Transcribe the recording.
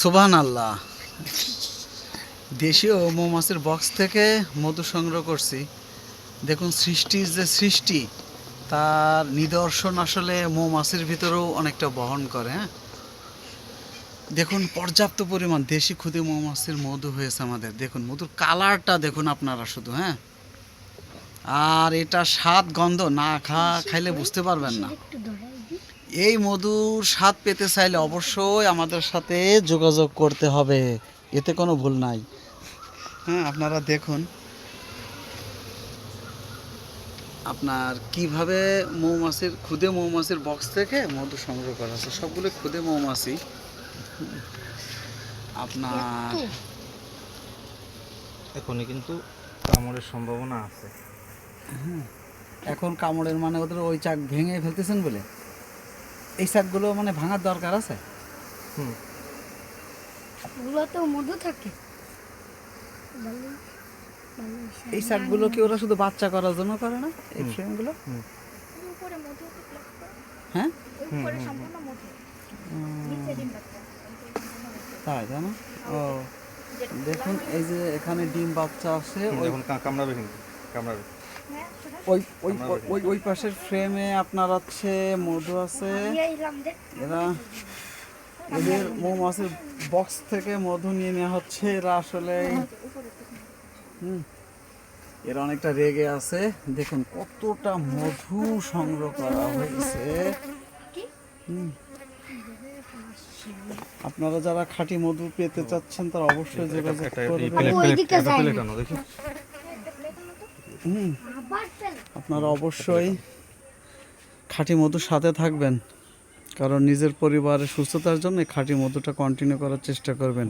সুবহান আল্লাহ দেশীয় মৌমাছির বক্স থেকে মধু সংগ্রহ করছি। দেখুন সৃষ্টির যে সৃষ্টি, তার নিদর্শন আসলে মৌমাছির ভিতরেও অনেকটা বহন করে হ্যাঁ? দেখুন পর্যাপ্ত পরিমাণ দেশি ক্ষুদে মৌমাছির মধু হয়েছে আমাদের। দেখুন মধুর কালারটা দেখুন আপনারা শুধু হ্যাঁ? আর এটা স্বাদ, গন্ধ না খা খাইলে বুঝতে পারবেন না। এই মধুর স্বাদ পেতে চাইলে অবশ্যই আমাদের সাথে যোগাযোগ করতে হবে। এতে কোনো ভুল নাই। হ্যাঁ আপনারা দেখুন। আপনার কীভাবে মৌমাছির খুদে মৌমাছির বক্স থেকে মধু সংগ্রহ করা আছে? সবগুলো খুদে মৌমাছি। আপনার এখনই কিন্তু কামড়ের সম্ভাবনা আছে। এখন কামড়ের মানে ওদের ওই চাক ভেঙে ফেলতেছেন বলে? এই শাকগুলো মানে ভাঙার দরকার আছে? হুম। মধু থাকে। এই শাকগুলো কি ওরা শুধু বাচ্চা করার জন্য করে না এই ফ্রেমগুলো? হ্যাঁ। তাই তাই না? ও। দেখুন এই যে এখানে ডিম বাচ্চা আছে ওই কামড়াবে কিন্তু কামড়াবে। ওই ওই ওই ওই পাশের ফ্রেমে আপনার আছে মধু আছে। এরা এদের মৌমাছির বক্স থেকে মধু নিয়ে নেওয়া হচ্ছে। এরা আসলে হুম। এরা অনেকটা রেগে আছে। দেখুন কতটা মধু সংগ্রহ করা হয়েছে। হুম। আপনারা যারা খাঁটি মধু পেতে চাচ্ছেন তারা অবশ্যই যোগাযোগ করবেন হুম। আপনারা অবশ্যই খাঁটি মধু সাথে থাকবেন কারণ নিজের পরিবারের সুস্থতার জন্য খাঁটি মধুটা কন্টিনিউ করার চেষ্টা করবেন।